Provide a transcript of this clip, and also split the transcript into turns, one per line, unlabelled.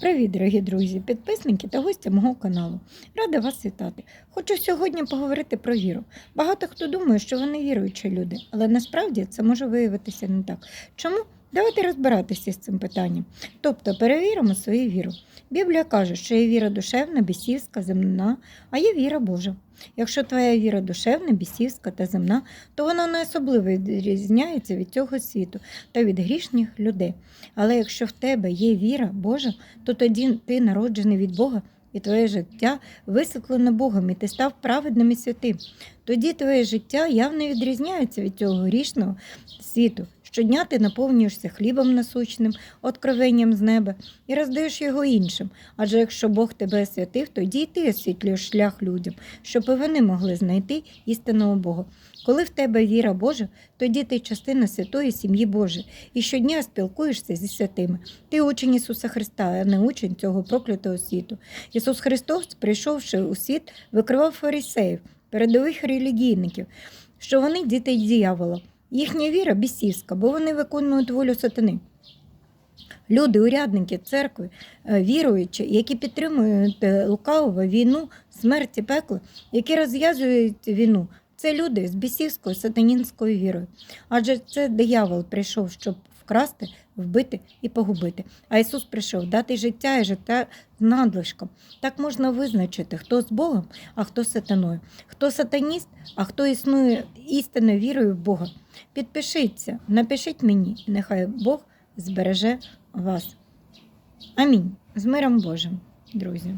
Привіт, дорогі друзі, підписники та гості мого каналу. Рада вас вітати. Хочу сьогодні поговорити про віру. Багато хто думає, що вони віруючі люди, але насправді це може виявитися не так. Чому? Давайте розбиратися з цим питанням. Тобто перевіримо свою віру. Біблія каже, що є віра душевна, бісівська, земна, а є віра Божа. Якщо твоя віра душевна, бісівська та земна, то вона не особливо відрізняється від цього світу та від грішних людей. Але якщо в тебе є віра Божа, то тоді ти народжений від Бога, і твоє життя висвітлене Богом, і ти став праведним і святим. Тоді твоє життя явно відрізняється від цього грішного світу. Щодня ти наповнюєшся хлібом насущним, откровенням з неба і роздаєш його іншим. Адже якщо Бог тебе освятив, тоді й ти освітлюєш шлях людям, щоб вони могли знайти істинного Бога. Коли в тебе віра Божа, тоді ти частина святої сім'ї Божої і щодня спілкуєшся зі святими. Ти учень Ісуса Христа, а не учень цього проклятого світу. Ісус Христос, прийшовши у світ, викривав фарисеїв, передових релігійників, що вони діти діявола. Їхня віра бісівська, бо вони виконують волю сатани. Люди, урядники церкви, е, віруючі, які підтримують лукаву лукавого війну, смерть і пекло, які розв'язують війну, це люди з бісівською сатанінською вірою. Адже це диявол прийшов, щоб вкрасти, вбити і погубити. А Ісус прийшов дати життя і життя з надлишком. Так можна визначити, хто з Богом, а хто сатаною, хто сатаніст, а хто існує істинною вірою в Бога. Підпишіться, напишіть мені, і нехай Бог збереже вас. Амінь. З миром Божим, друзі.